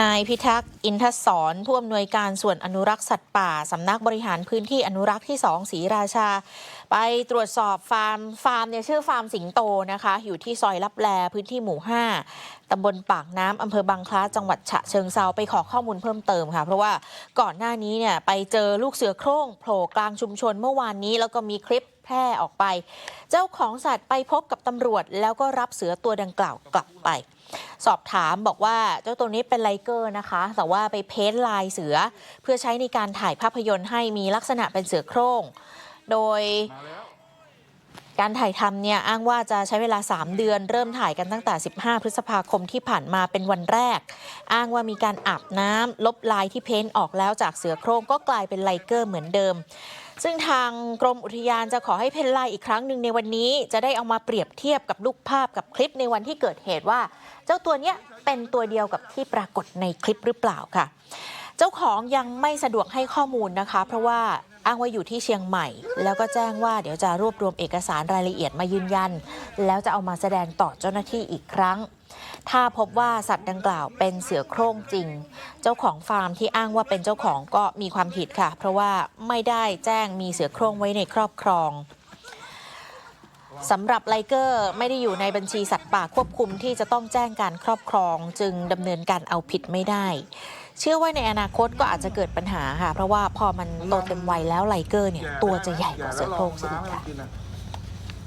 นายพิทักษ์อินทศรผู้อำนวยการส่วนอนุรักษ์สัตว์ป่าสำนักบริหารพื้นที่อนุรักษ์ที่2ศรีราชา ไปตรวจสอบฟาร์มฟาร์มเนี่ยชื่อฟาร์มสิงโตนะคะ อยู่ที่ซอยลับแลพื้นที่หมู่ 5ตำบลปากน้ำอำเภอบางคล้าจังหวัดฉะเชิงเซาไปขอข้อมูลเพิ่มเติมค่ะ เพราะว่าก่อนหน้านี้เนี่ยไปเจอลูกเสือโคร่งโผล่กลางชุมชนเมื่อวานนี้แล้วก็มีคลิป แพร่ออกไป เจ้าของสัตว์ไปพบกับตำรวจ แล้วก็รับเสือตัวดังกล่าวกลับไป สอบถามบอกว่าเจ้าตัวนี้เป็นไลเกอร์นะคะ แต่ว่าไปเพ้นลายเสือ เพื่อใช้ในการถ่ายภาพยนตร์ให้มีลักษณะเป็นเสือโคร่ง โดย การถ่ายทำเนี่ยอ้างว่าจะใช้เวลา 3 เดือน เริ่มถ่ายกันตั้งแต่ 15 พฤษภาคมที่ผ่านมาเป็นวันแรก อ้างว่ามีการอาบน้ำลบลายที่เพ้นท์ออกแล้วจากเสือโคร่งก็กลายเป็นไลเกอร์เหมือนเดิม ซึ่งทางกรมอุทยานจะขอให้เพ้นลายอีกครั้งหนึ่งในวันนี้ จะได้เอามาเปรียบเทียบกับรูปภาพกับคลิปในวันที่เกิดเหตุว่า เจ้าตัวเนี้ยเป็นตัวเดียวกับที่ปรากฏในคลิปหรือเปล่าค่ะ เจ้าของยังไม่สะดวกให้ข้อมูลนะคะ เพราะว่า อ้างว่าอยู่ที่เชียงใหม่ แล้วก็แจ้งว่าเดี๋ยวจะรวบรวมเอกสารรายละเอียดมายืนยัน แล้วจะเอามาแสดงต่อเจ้าหน้าที่อีกครั้ง ถ้าพบว่าสัตว์ดังกล่าวเป็นเสือโคร่งจริง เจ้าของฟาร์มที่อ้างว่าเป็นเจ้าของก็มีความผิดค่ะ เพราะว่าไม่ได้แจ้งมีเสือโคร่งไว้ในครอบครองสำหรับไลเกอร์ไม่ได้อยู่ในบัญชีสัตว์ป่าควบคุมที่จะต้องแจ้งการครอบครอง จึงดำเนินการเอาผิดไม่ได้ เชื่อว่าในอนาคตก็อาจจะเกิดปัญหาค่ะ เพราะว่าพอมันโตเต็มวัยแล้วไลเกอร์เนี่ย ตัวจะใหญ่กว่าเสือโคร่งซะอีกค่ะกินนะ